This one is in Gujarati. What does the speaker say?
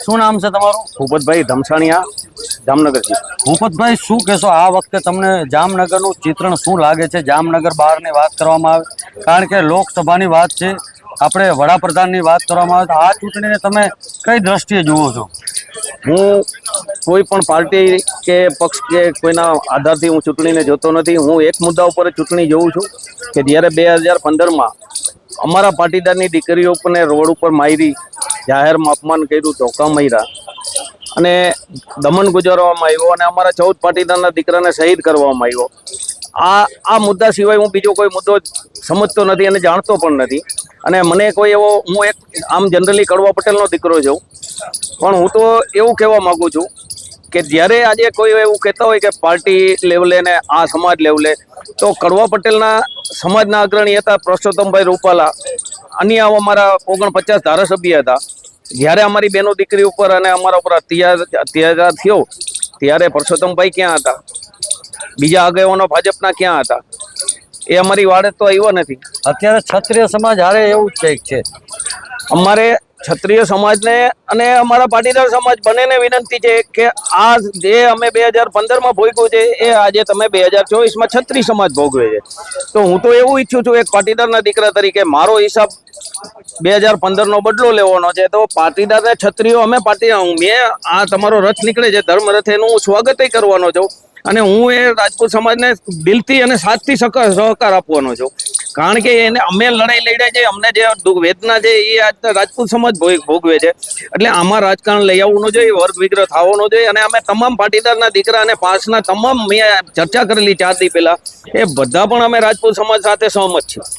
શું નામ છે તમારું? ભૂપતભાઈ ધમસાણિયા જામનગરથી. ભૂપતભાઈ શું કહેશો? આ વખતે તમને જામનગરનું ચિત્રણ શું લાગે છે? જામનગર બહારની વાત કરવામાં આવે. કારણ કે લોકસભાની વાત છે આપણે વડાપ્રધાનની વાત કરવામાં આવે તો આ ચૂંટણીને તમે કઈ દ્રષ્ટિએ જુઓ છો? હું કોઈ પણ પાર્ટી કે પક્ષ કે કોઈના આધારથી હું ચૂંટણીને જોતો નથી. હું એક મુદ્દા ઉપર ચૂંટણી જોઉં છું કે જ્યારે બે હજાર પંદરમાં અમારા પાટીદારની દીકરીઓ ઉપરને રોડ ઉપર મારી જાહેરમાં અપમાન કર્યું, ધોકા માર્યા અને દમન ગુજારવામાં આવ્યો અને અમારા ચૌદ પાટીદારના દીકરાને શહીદ કરવામાં આવ્યો. આ આ મુદ્દા સિવાય હું બીજો કોઈ મુદ્દો સમજતો નથી અને જાણતો પણ નથી. અને મને કોઈ એવો, હું એક આમ જનરલી કડવા પટેલનો દીકરો છું. પણ હું તો એવું કહેવા માગું છું કે જ્યારે આજે કોઈ એવું કહેતા હોય કે પાર્ટી લેવલે ને આ સમાજ લેવલે, તો કડવા પટેલના સમાજના અગ્રણી હતા પરસોત્તમભાઈ રૂપાલા. અન્ય અમારા ઓગણપચાસ ધારાસભ્ય હતા. જ્યારે અમારી બેનો દીકરી ઉપર અને અમારા ઉપર અત્યાચાર અત્યાચાર થયો ત્યારે પરસોત્તમભાઈ ક્યાં હતા? બીજા આગેવાનો ભાજપના ક્યાં હતા? એ અમારી વાડે તો આવ્યો નથી. અત્યારે ક્ષત્રિય સમાજ હારે એવું જ કંઈક છે. અમારે ક્ષત્રિય સમાજને અને અમારા પાટીદાર સમાજ બંનેને વિનંતી છે કે આ જે અમે બે હજાર પંદરમાં ભોગવ્યું છે, એ આજે તમે બે હજાર ચોવીસમાં ક્ષત્રિય સમાજ ભોગવે છે. તો હું તો એવું ઈચ્છું છું, એક પાટીદારના દીકરા તરીકે મારો હિસાબ બે હજાર પંદરનો બદલો લેવાનો છે. તો પાટીદારને છત્રીઓ અમે પાટી મેં આ તમારો રથ નીકળે છે, ધર્મ રથ એનું હું સ્વાગત કરવાનો છું. અને હું એ રાજપૂત સમાજને દિલથી અને સાથથી સહકાર આપવાનો છું. કારણ કે એને અમે લડાઈ લડ્યા છે, અમને જે દુઃખ વેદના છે, એ આજ રાજપૂત સમાજ ભોગ- ભોગવે છે. એટલે આમાં રાજકારણ લઈ આવવું જોઈએ, વર્ગ વિગ્રહ થવાનો જોઈએ, અને અમે તમામ પાટીદારના દીકરા અને પાસના તમામ મેં ચર્ચા કરેલી ચાર દી પહેલા, એ બધા પણ અમે રાજપૂત સમાજ સાથે સહમત છીએ.